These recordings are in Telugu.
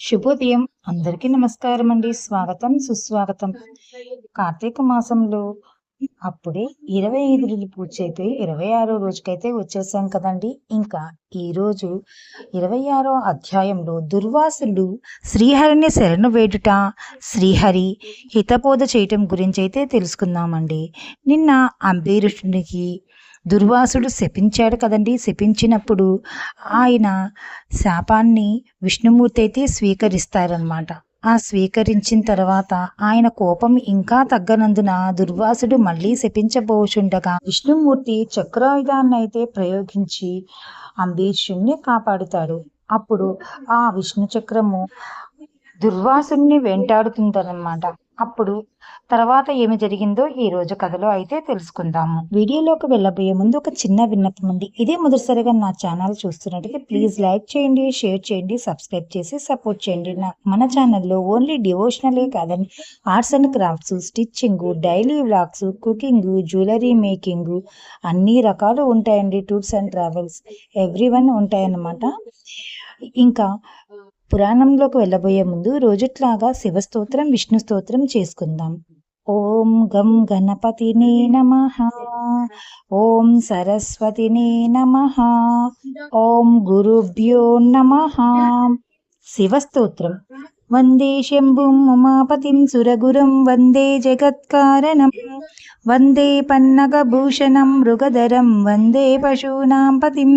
శుభోదయం. అందరికీ నమస్కారం అండి స్వాగతం సుస్వాగతం. కార్తీక మాసంలో అప్పుడే ఇరవై ఐదు రోజులు పూర్తి అయిపోయి ఇరవై ఆరో రోజుకైతే వచ్చేసాం కదండి. ఇంకా ఈ రోజు ఇరవై ఆరో అధ్యాయంలో దుర్వాసులు శ్రీహరిని శరణు వేడుట శ్రీహరి హితబోధ చేయటం గురించి అయితే తెలుసుకుందామండి. నిన్న అంబీరుషునికి దుర్వాసుడు శపించాడు కదండి. శపించినప్పుడు ఆయన శాపాన్ని విష్ణుమూర్తి అయితే స్వీకరిస్తారనమాట ఆ స్వీకరించిన తర్వాత ఆయన కోపం ఇంకా తగ్గనందున దుర్వాసుడు మళ్ళీ శపించబోచుండగా విష్ణుమూర్తి చక్రాయుధాన్ని అయితే ప్రయోగించి అంబరీషుణ్ణి కాపాడుతాడు. అప్పుడు ఆ విష్ణు చక్రము దుర్వాసుని వెంటాడుతుందనమాట అప్పుడు తర్వాత ఏమి జరిగిందో ఈ రోజు కథలో అయితే తెలుసుకుందాము. వీడియోలోకి వెళ్ళబోయే ముందు ఒక చిన్న విన్నపం అండి ఇదే మొదటిసారిగా నా ఛానల్ చూస్తున్నట్టయితే ప్లీజ్ లైక్ చేయండి షేర్ చేయండి సబ్స్క్రైబ్ చేసి సపోర్ట్ చేయండి. నా మన ఛానల్లో ఓన్లీ డివోషనలే కాదండి. Arts and crafts stitching daily vlogs cooking jewellery making అన్ని రకాలు ఉంటాయండి. Tours and travels every one ఉంటాయన్నమాట. ఇంకా పురాణంలోకి వెళ్ళబోయే ముందు రోజుట్లాగా శివస్తోత్రం విష్ణు స్తోత్రం చేసుకుందాం. ఓం గం గణపతినే నమ. ఓం సరస్వతినే నమ. ఓం గురుభ్యో నమ. శివస్తోత్రం. వందే శంభుం ఉమాపతిం సురగురం. వందే జగత్కారణం. వందే పన్నగభూషణం మృగధరం. వందే పశూనాం పతిం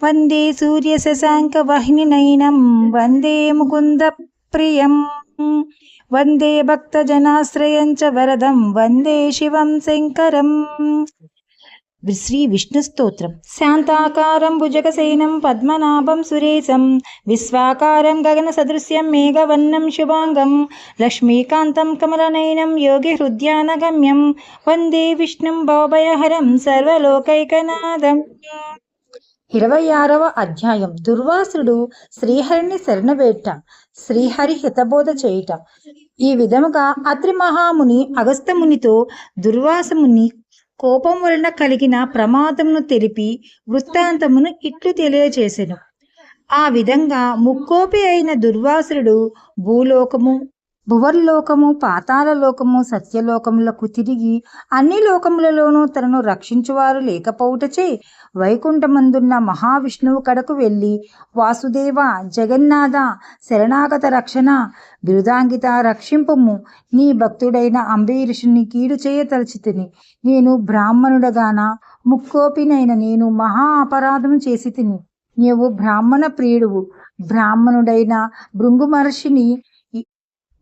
వందే సూర్యశశాంకవాహినినయనం వందే ముకుంద ప్రియం వందే భక్తజనాశ్రయం చ వరదం వందే శివం శంకరం శ్రీ విష్ణు స్తోత్రం శాంతాకారం భుజగసేనం పద్మనాభం సురేశం విశ్వాకారం గగన సదృశ్యం మేఘవన్నం శుభాంగం లక్ష్మీకాంతం కమలనయనం యోగి హృద్యానగమ్యం వందే విష్ణుం భవభయహరం సర్వలోకైకనాథం ఇరవై ఆరవ అధ్యాయం. దుర్వాసుడు శ్రీహరిని శరణవేట శ్రీహరి హితబోధ చేయుట. ఈ విధముగా అత్రి మహాముని అగస్త్యమునితో దుర్వాసముని కోపం వలన కలిగిన ప్రమాదమును తెలిపి వృత్తాంతమును ఇట్లు తెలియచేసెను ఆ విధంగా ముక్కోపి అయిన దుర్వాసుడు భూలోకము భువర్లోకము పాతాల లోకము సత్యలోకములకు తిరిగి అన్ని లోకములలోనూ తనను రక్షించువారు లేకపోవుటచే వైకుంఠమందున్న మహావిష్ణువు కడకు వెళ్ళి వాసుదేవ జగన్నాథ శరణాగత రక్షణ బిరుదాంగిత రక్షింపుము. నీ భక్తుడైన అంబరీషుని కీడు చేయతలచితిని నేను బ్రాహ్మణుడగాన? ముక్కోపినైన నేను మహా అపరాధం చేసి తిని నీవు బ్రాహ్మణ ప్రియుడువు. బ్రాహ్మణుడైన భృంగు మహర్షిని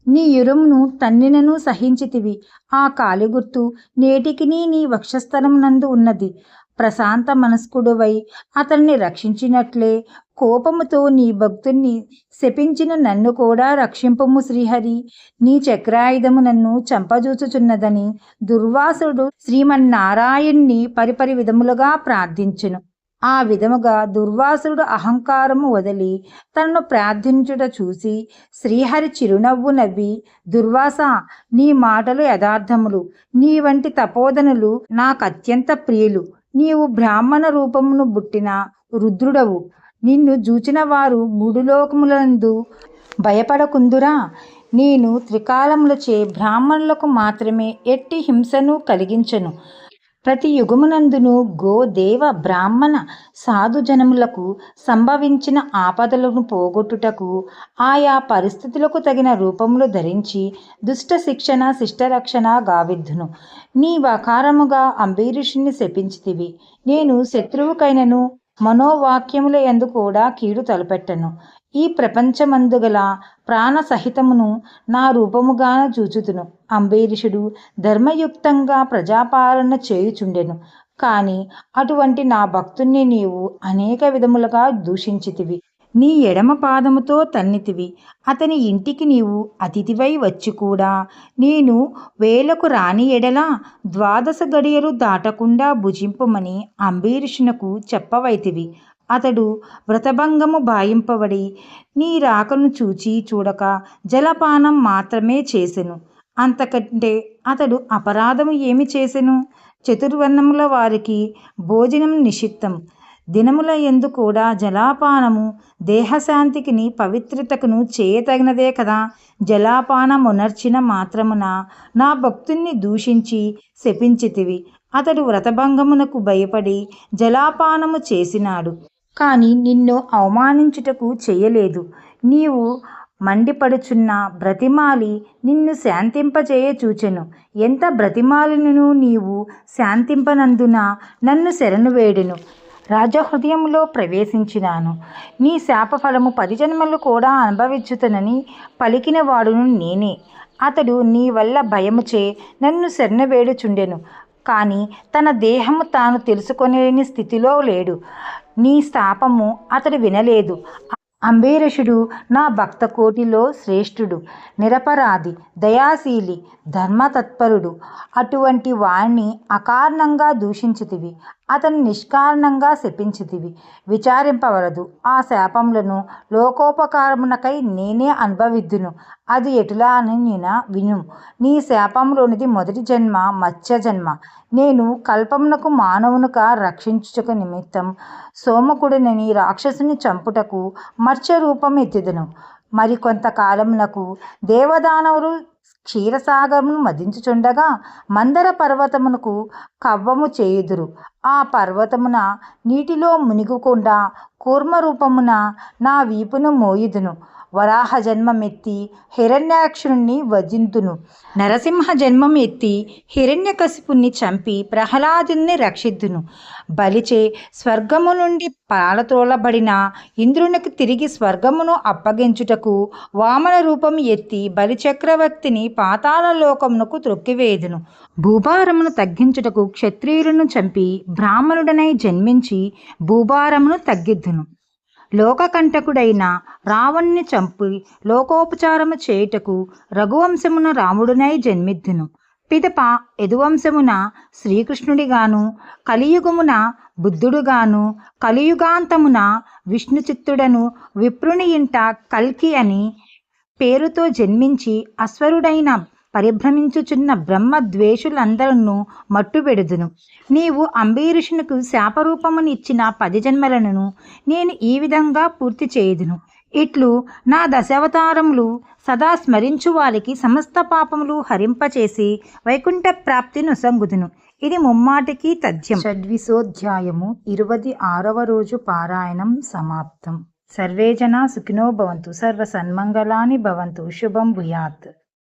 నీ యురమును తన్నినను సహించితివి. ఆ కాలిగుర్తు నేటికిని నీ వక్షస్థలం నందు ఉన్నది. ప్రశాంత మనస్కుడువై అతన్ని రక్షించినట్లే కోపముతో నీ భక్తుణ్ణి శపించిన నన్ను కూడా రక్షింపము శ్రీహరి. నీ చక్రాయుధము నన్ను చంపజూచుచున్నదని దుర్వాసుడు శ్రీమన్నారాయణ్ణి పరిపరి విధములుగా ప్రార్థించును. ఆ విధముగా దుర్వాసుడు అహంకారము వదిలి తనను ప్రార్థించుట చూసి శ్రీహరి చిరునవ్వు నవ్వి దుర్వాస నీ మాటలు యథార్థములు. నీ వంటి తపోదనులు నాకు అత్యంత ప్రియులు. నీవు బ్రాహ్మణ రూపమును బుట్టిన రుద్రుడవు. నిన్ను జూచిన వారు మూడు లోకములందు భయపడకుందురా. నేను త్రికాలములచే బ్రాహ్మణులకు మాత్రమే ఎట్టి హింసను కలిగించను. ప్రతి యుగమునందును గో దేవ బ్రాహ్మణ సాధు జనములకు సంభవించిన ఆపదలను పోగొట్టుటకు ఆయా పరిస్థితులకు తగిన రూపములు ధరించి దుష్ట శిక్షణ శిష్టరక్షణ గావిద్దును. నీ వకారముగా అంబీరుషుణ్ణి శపించితివి. నేను శత్రువుకైనను మనోవాక్యముల ఎందు కూడా కీడు తలపెట్టను. ఈ ప్రపంచమందుగల ప్రాణ సహితమును నా రూపముగాన చూచుతును అంబరీషుడు ధర్మయుక్తంగా ప్రజాపాలన చేయుచుండెను. కానీ అటువంటి నా భక్తుణ్ణి నీవు అనేక విధములుగా దూషించితివి. నీ ఎడమ పాదముతో తన్నితివి. అతని ఇంటికి నీవు అతిథివై వచ్చి కూడా నేను వేలకు రాని ఎడల ద్వాదశ గడియలు దాటకుండా భుజింపమని అంబరీషునకు చెప్పవైతివి. అతడు వ్రతభంగము భాయింపబడి నీ రాకను చూచి చూడక జలపానం మాత్రమే చేసెను. అంతకంటే అతడు అపరాధము ఏమి చేసెను? చతుర్వర్ణముల వారికి భోజనం నిషిద్ధం. దినముల ఎందు కూడా జలాపానము దేహశాంతికిని పవిత్రతకును చేయతగినదే కదా? జలాపానమునర్చిన మాత్రమున నా భక్తుణ్ణి దూషించి శపించితివి. అతడు వ్రతభంగమునకు భయపడి జలాపానము చేసినాడు. కానీ నిన్ను అవమానించుటకు చేయలేదు. నీవు మండిపడుచున్న బ్రతిమాలి నిన్ను శాంతింపజేయ చూచెను. ఎంత బ్రతిమాలినను నీవు శాంతింపనందున నన్ను శరణు వేడెను. రాజహృదయంలో ప్రవేశించినాను. నీ శాపఫలము పది జన్మలు కూడా అనుభవించుతనని పలికిన వాడును నేనే. అతడు నీ వల్ల భయముచే నన్ను శరణవేడుచుండెను కానీ తన దేహము తాను తెలుసుకొనేని స్థితిలో లేడు. నీ శాపము అతడు వినలేదు. అంబేరషుడు నా భక్త కోటిలో శ్రేష్ఠుడు నిరపరాధి దయాశీలి ధర్మతత్పరుడు. అటువంటి వాణ్ణి అకారణంగా దూషించితివి. అతను నిష్కారణంగా శపించితివి. విచారింపవలదు. ఆ శాపములను లోకోపకారమునకై నేనే అనుభవిద్దును. అది ఎటులా అని నేను విను. నీ శాపంలోనిది మొదటి జన్మ మత్స్య జన్మ. నేను కల్పమునకు మానవునుక రక్షించుటకు నిమిత్తం సోమకుడిని రాక్షసుని చంపుటకు మత్స్య రూపం ఎత్తిదను మరికొంతకాలమునకు దేవదానవులు క్షీరసాగమును మదించుచుండగా మందర పర్వతమునకు కవ్వము చేయుదురు. ఆ పర్వతమున నీటిలో మునిగకుండా కూర్మ రూపమున నా వీపును మోయుదును. వరాహ జన్మం ఎత్తి హిరణ్యాక్షుని వధింతును. నరసింహ జన్మం ఎత్తి హిరణ్యకశిపుణ్ణి చంపి ప్రహ్లాదుని రక్షిద్దును బలిచే స్వర్గము నుండి పాలతోలబడిన ఇంద్రునికి తిరిగి స్వర్గమును అప్పగించుటకు వామన రూపం ఎత్తి బలిచక్రవర్తిని పాతాల లోకమునకు త్రొక్కివేదును. భూభారమును తగ్గించుటకు క్షత్రియులను చంపి బ్రాహ్మణుడనై జన్మించి భూభారమును తగ్గిద్దును. లోకకంటకుడైన రావణ్ణి చంపి లోకోపచారము చేయుటకు రఘువంశమున రాముడునై జన్మిద్దును. పిదప యదువంశమున శ్రీకృష్ణుడిగాను కలియుగమున బుద్ధుడుగాను కలియుగాంతమున విష్ణుచిత్తుడను విప్రుని ఇంట కల్కి అని పేరుతో జన్మించి అశ్వరుడైన పరిభ్రమించుచున్న బ్రహ్మ ద్వేషులందరూ మట్టుబెడుదును. నీవు అంబరీషునకు శాపరూపమునిచ్చిన పది జన్మలను నేను ఈ విధంగా పూర్తి చేయుదును. ఇట్లు నా దశావతారములు సదా స్మరించు వారికి సమస్త పాపములు హరింపచేసి వైకుంఠ ప్రాప్తి నొసంగుదును. ఇది ముమ్మాటికి తథ్యం. షడ్విశోధ్యాయము ఇరువది ఆరవ రోజు పారాయణం సమాప్తం. సర్వే జనా సుఖినో భవంతు. సర్వ సన్మంగళాని భవంతు. శుభం భూయాత్.